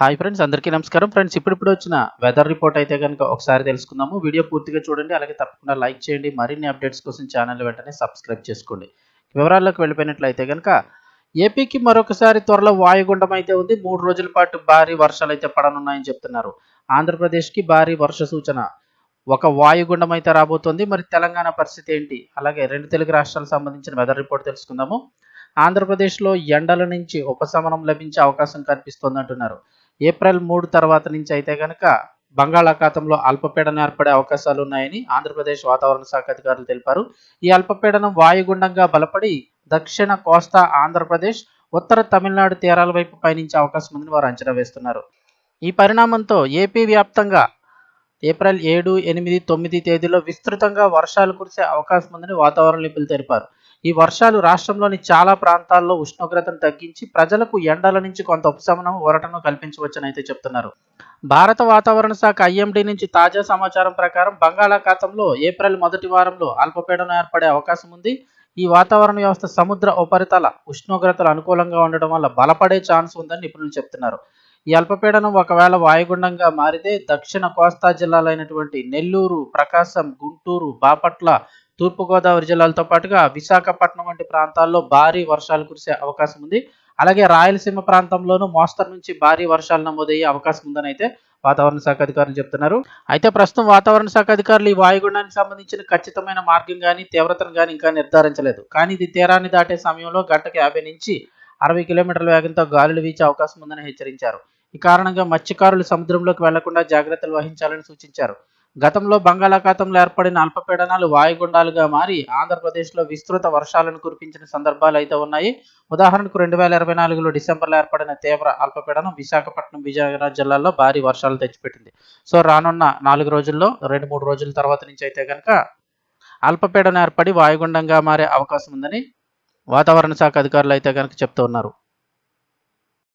Hi friends అందరికీ నమస్కారం. Friends ఇప్పుడిప్పుడు వచ్చిన వెదర్ రిపోర్ట్ అయితే కనుక ఒకసారి తెలుసుకుందాము. వీడియో పూర్తిగా చూడండి అలాగే తప్పకుండా లైక్ చేయండి. మరిన్ని అప్డేట్స్ కోసం ఛానల్ వెంటనే సబ్స్క్రైబ్ చేసుకోండి. వివరాల్లోకి వెళ్ళిపోయినట్లయితే కనుక ఏపీకి మరొకసారి త్వరలో వాయుగుండం అయితే ఉంది. మూడు రోజుల పాటు భారీ వర్షాలు అయితే పడనున్నాయని చెప్తున్నారు. ఆంధ్రప్రదేశ్కి భారీ వర్ష సూచన. ఒక వాయుగుండం అయితే రాబోతోంది. మరి తెలంగాణ పరిస్థితి ఏంటి? అలాగే రెండు తెలుగు రాష్ట్రాలకు సంబంధించిన వెదర్ రిపోర్ట్ తెలుసుకుందాము. ఆంధ్రప్రదేశ్లో ఎండల నుంచి ఉపశమనం లభించే అవకాశం కనిపిస్తోంది అంటున్నారు ఏప్రిల్ మూడు తర్వాత నుంచి అయితే కనుక బంగాళాఖాతంలో అల్పపీడనం ఏర్పడే అవకాశాలు ఉన్నాయని ఆంధ్రప్రదేశ్ వాతావరణ శాఖ అధికారులు తెలిపారు. ఈ అల్పపీడనం వాయుగుండంగా బలపడి దక్షిణ కోస్తా ఆంధ్రప్రదేశ్ ఉత్తర తమిళనాడు తీరాల వైపు పయనించే అవకాశం ఉందని వారు అంచనా వేస్తున్నారు. ఈ పరిణామంతో ఏపీ వ్యాప్తంగా ఏప్రిల్ ఏడు ఎనిమిది తొమ్మిది తేదీలో విస్తృతంగా వర్షాలు కురిసే అవకాశం ఉందని వాతావరణ నిపుణులు తెలిపారు. ఈ వర్షాలు రాష్ట్రంలోని చాలా ప్రాంతాల్లో ఉష్ణోగ్రతను తగ్గించి ప్రజలకు ఎండల నుంచి కొంత ఉపశమనం ఊరటను కల్పించవచ్చని అయితే చెప్తున్నారు. భారత వాతావరణ శాఖ ఐఎండీ నుంచి తాజా సమాచారం ప్రకారం బంగాళాఖాతంలో ఏప్రిల్ మొదటి వారంలో అల్పపీడనం ఏర్పడే అవకాశం ఉంది. ఈ వాతావరణ వ్యవస్థ సముద్ర ఉపరితల ఉష్ణోగ్రతలు అనుకూలంగా ఉండడం వల్ల బలపడే ఛాన్స్ ఉందని నిపుణులు చెప్తున్నారు. ఈ అల్పపీడనం ఒకవేళ వాయుగుండంగా మారితే దక్షిణ కోస్తా జిల్లాలైనటువంటి నెల్లూరు ప్రకాశం గుంటూరు బాపట్ల తూర్పుగోదావరి జిల్లాలతో పాటుగా విశాఖపట్నం వంటి ప్రాంతాల్లో భారీ వర్షాలు కురిసే అవకాశం ఉంది. అలాగే రాయలసీమ ప్రాంతంలోనూ మోస్తరు నుంచి భారీ వర్షాలు నమోదయ్యే అవకాశం ఉందని అయితే వాతావరణ శాఖ అధికారులు చెప్తున్నారు. అయితే ప్రస్తుతం వాతావరణ శాఖ అధికారులు ఈ వాయుగుండానికి సంబంధించిన ఖచ్చితమైన మార్గం కానీ తీవ్రతను కానీ ఇంకా నిర్ధారించలేదు. కానీ ఇది తీరాన్ని దాటే సమయంలో గంటకు యాభై నుంచి అరవై కిలోమీటర్ల వేగంతో గాలులు వీచే అవకాశం ఉందని హెచ్చరించారు. ఈ కారణంగా మత్స్యకారులు సముద్రంలోకి వెళ్ళకుండా జాగ్రత్తలు వహించాలని సూచించారు. గతంలో బంగాళాఖాతంలో ఏర్పడిన అల్పపీడనాలు వాయుగుండాలుగా మారి ఆంధ్రప్రదేశ్లో విస్తృత వర్షాలను కురిపించిన సందర్భాలు అయితే ఉన్నాయి. ఉదాహరణకు రెండు వేల ఇరవై నాలుగులో డిసెంబర్లో ఏర్పడిన తీవ్ర అల్పపీడనం విశాఖపట్నం విజయనగరం జిల్లాల్లో భారీ వర్షాలు తెచ్చిపెట్టింది. సో రానున్న నాలుగు రోజుల్లో రెండు మూడు రోజుల తర్వాత నుంచి అయితే కనుక అల్పపీడనం ఏర్పడి వాయుగుండంగా మారే అవకాశం ఉందని వాతావరణ శాఖ అధికారులు అయితే కనుక చెప్తూ ఉన్నారు.